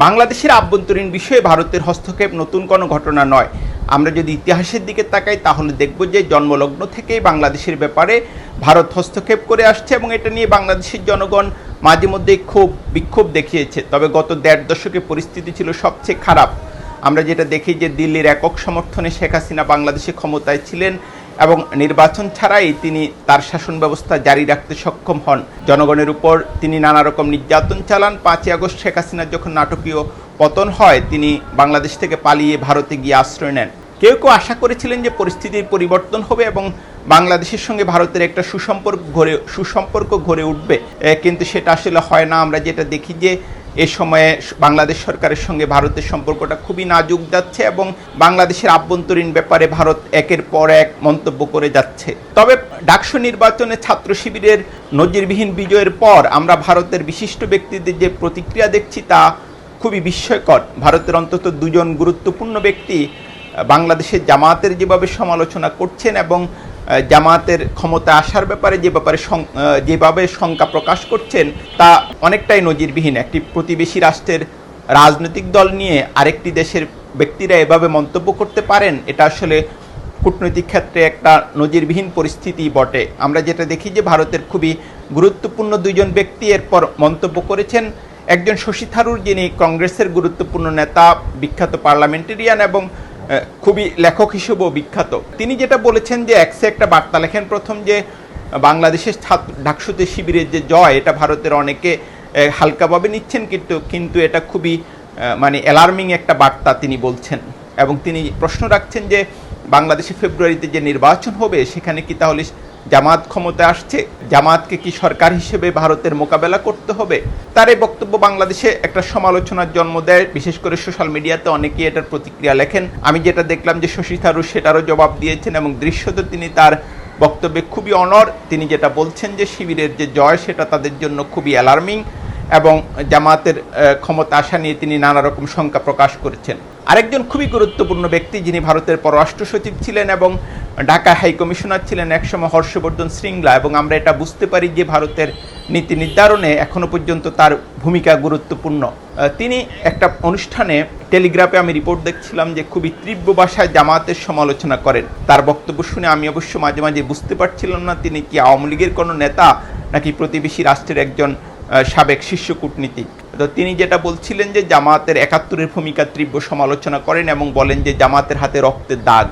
বাংলাদেশের আভ্যন্তরীণ বিষয়ে ভারতের হস্তক্ষেপ নতুন কোনো ঘটনা নয়। আমরা যদি ইতিহাসের দিকে তাকাই, তাহলে দেখব যে জন্মলগ্ন থেকেই বাংলাদেশের ব্যাপারে ভারত হস্তক্ষেপ করে আসছে এবং এটা নিয়ে বাংলাদেশের জনগণ মাঝে মধ্যেই ক্ষোভ, বিক্ষোভ দেখিয়েছে। তবে গত দেড় দশকে পরিস্থিতি ছিল সবচেয়ে খারাপ। আমরা যেটা দেখি যে দিল্লির একক সমর্থনে শেখ হাসিনা বাংলাদেশে ক্ষমতায় ছিলেন এবং নির্বাচন ছাড়াই তিনি তার শাসন ব্যবস্থা জারি রাখতে সক্ষম হন। জনগণের উপর তিনি নানা রকম নির্যাতন চালান। পাঁচই আগস্ট শেখ হাসিনার যখন নাটকীয় পতন হয়, তিনি বাংলাদেশ থেকে পালিয়ে ভারতে গিয়ে আশ্রয় নেন। কেউ কেউ আশা করেছিলেন যে পরিস্থিতির পরিবর্তন হবে এবং বাংলাদেশের সঙ্গে ভারতের একটা সুসম্পর্ক গড়ে সুসম্পর্ক গড়ে উঠবে। কিন্তু সেটা আসলে হয় না। আমরা যেটা দেখি যে এ সময়ে বাংলাদেশ সরকারের সঙ্গে ভারতের সম্পর্কটা খুবই নাজুক যাচ্ছে এবং বাংলাদেশের আভ্যন্তরীণ ব্যাপারে ভারত একের পর এক মন্তব্য করে যাচ্ছে। তবে ডাকসু নির্বাচনে ছাত্র শিবিরের নজিরবিহীন বিজয়ের পর আমরা ভারতের বিশিষ্ট ব্যক্তিদের যে প্রতিক্রিয়া দেখছি তা খুবই বিস্ময়কর। ভারতের অন্তত দুজন গুরুত্বপূর্ণ ব্যক্তি বাংলাদেশের জামাতের যেভাবে সমালোচনা করছেন এবং জামাতের ক্ষমতা আসার ব্যাপারে যে ব্যাপারে যেভাবে শঙ্কা প্রকাশ করছেন, তা অনেকটাই নজিরবিহীন। একটি প্রতিবেশী রাষ্ট্রের রাজনৈতিক দল নিয়ে আরেকটি দেশের ব্যক্তিরা এভাবে মন্তব্য করতে পারেন, এটা আসলে কূটনৈতিক ক্ষেত্রে একটা নজিরবিহীন পরিস্থিতি বটে। আমরা যেটা দেখি যে ভারতের খুবই গুরুত্বপূর্ণ দুইজন ব্যক্তি এরপর মন্তব্য করেছেন, একজন শশী থারুর যিনি কংগ্রেসের গুরুত্বপূর্ণ নেতা, বিখ্যাত পার্লামেন্টেরিয়ান এবং খুবই লেখক হিসেবেও বিখ্যাত। তিনি যেটা বলেছেন যে একসে একটা বার্তা লেখেন প্রথম যে, বাংলাদেশের ছাত্র ঢাকসুতে শিবিরের যে জয়, এটা ভারতের অনেকে হালকাভাবে নিচ্ছেন কিন্তু কিন্তু এটা খুবই মানে অ্যালার্মিং একটা বার্তা তিনি বলছেন। এবং তিনি প্রশ্ন রাখছেন যে, বাংলাদেশে ফেব্রুয়ারিতে যে নির্বাচন হবে, সেখানে কি তাহলে জামাত ক্ষমতা আসছে, জামাতকে কি সরকার হিসেবে ভারতের মোকাবেলা করতে হবে? তার এই বক্তব্য বাংলাদেশে একটা সমালোচনার জন্ম দেয়। বিশেষ করে সোশ্যাল মিডিয়াতে অনেকেই এটার প্রতিক্রিয়া লেখেন। আমি যেটা দেখলাম যে শশী থারুর সেটারও জবাব দিয়েছেন এবং দৃশ্যত তিনি তার বক্তব্যে খুবই অনর তিনি যেটা বলছেন যে শিবিরের যে জয়, সেটা তাদের জন্য খুবই অ্যালার্মিং এবং জামাতের ক্ষমতা আসা নিয়ে তিনি নানা রকম শঙ্কা প্রকাশ করেছেন। আরেকজন খুবই গুরুত্বপূর্ণ ব্যক্তি যিনি ভারতের পররাষ্ট্র সচিব ছিলেন এবং ঢাকা হাই কমিশনার ছিলেন একসময় হর্ষবর্ধন শৃঙ্গলা এবং আমরা এটা বুঝতে পারি যে ভারতের নীতি নির্ধারণে এখনও পর্যন্ত তার ভূমিকা গুরুত্বপূর্ণ। তিনি একটা অনুষ্ঠানে টেলিগ্রাফে আমি রিপোর্ট দেখছিলাম যে খুবই তীব্র ভাষায় জামাতের সমালোচনা করেন। তার বক্তব্য শুনে আমি অবশ্য মাঝে মাঝে বুঝতে পারছিলাম না তিনি কি আওয়ামী লীগের কোনো নেতা নাকি প্রতিবেশী রাষ্ট্রের একজন সাবেক শীর্ষ কূটনীতিক। তো তিনি যেটা বলছিলেন যে জামাতের একাত্তরের ভূমিকা তীব্র সমালোচনা করেন এবং বলেন যে জামাতের হাতে রক্তের দাগ।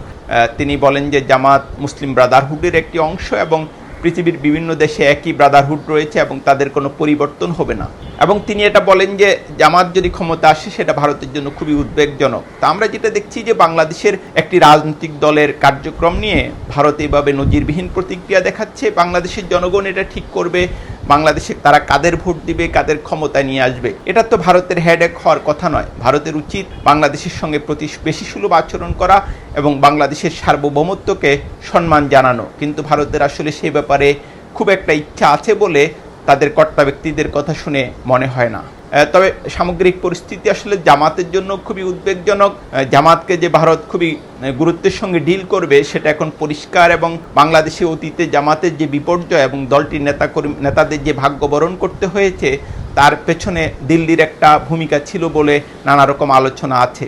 তিনি বলেন যে জামাত মুসলিম ব্রাদারহুডের একটি অংশ এবং পৃথিবীর বিভিন্ন দেশে একই ব্রাদারহুড রয়েছে এবং তাদের কোনো পরিবর্তন হবে না। এবং তিনি এটা বলেন যে জামাত যদি ক্ষমতা আসে, সেটা ভারতের জন্য খুবই উদ্বেগজনক। তা আমরা যেটা দেখছি যে বাংলাদেশের একটি রাজনৈতিক দলের কার্যক্রম নিয়ে ভারত এভাবে নজিরবিহীন প্রতিক্রিয়া দেখাচ্ছে। বাংলাদেশের জনগণ এটা ঠিক করবে। বাংলাদেশে তারা কাদের ভোট দিবে, কাদের ক্ষমতায় নিয়ে আসবে, এটা তো ভারতের হেডেক হওয়ার কথা নয়। ভারতের উচিত বাংলাদেশের সঙ্গে প্রতি বেশি সুলভ আচরণ করা এবং বাংলাদেশের সার্বভৌমত্বকে সম্মান জানানো। কিন্তু ভারতের আসলে সে ব্যাপারে খুব একটা ইচ্ছা আছে বলে তাদের কর্তা ব্যক্তিদের কথা শুনে মনে হয় না। তবে সামগ্রিক পরিস্থিতি আসলে জামাতের জন্য খুবই উদ্বেগজনক। জামাতকে যে ভারত খুবই গুরুত্বের সঙ্গে ডিল করবে সেটা এখন পরিষ্কার এবং বাংলাদেশে অতীতে জামাতের যে বিপর্যয় এবং দলটির নেতা নেতাদের যে ভাগ্য বরণ করতে হয়েছে, তার পেছনে দিল্লির একটা ভূমিকা ছিল বলে নানা রকম আলোচনা আছে।